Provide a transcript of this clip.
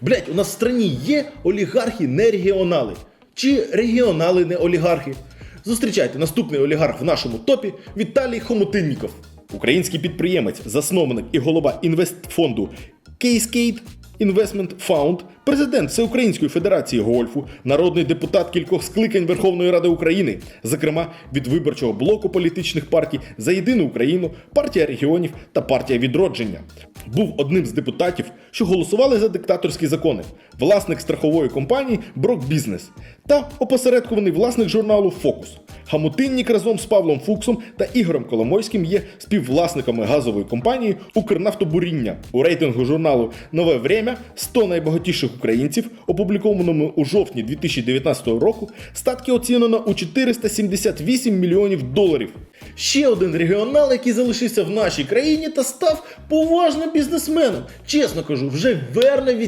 Блять, у нас в страні є олігархи не регіонали. Чи регіонали не олігархи? Зустрічайте наступний олігарх в нашому топі Віталій Хомутинніков. Український підприємець, засновник і голова інвестфонду Cascade Investment Fund, президент Всеукраїнської Федерації гольфу, народний депутат кількох скликань Верховної Ради України, зокрема від виборчого блоку політичних партій за єдину Україну, партія регіонів та партія відродження. Був одним з депутатів, що голосували за диктаторські закони, власник страхової компанії Брок Бізнес та опосередкований власник журналу Фокус. Хамутиннік разом з Павлом Фуксом та Ігорем Коломойським є співвласниками газової компанії Укрнафтобуріння. У рейтингу журналу Нове Время 100 найбагатіших українців, опублікованому у жовтні 2019 року, статки оцінено у 478 мільйонів доларів. Ще один регіонал, який залишився в нашій країні та став поважним бізнесменом. Чесно кажу, вже верне від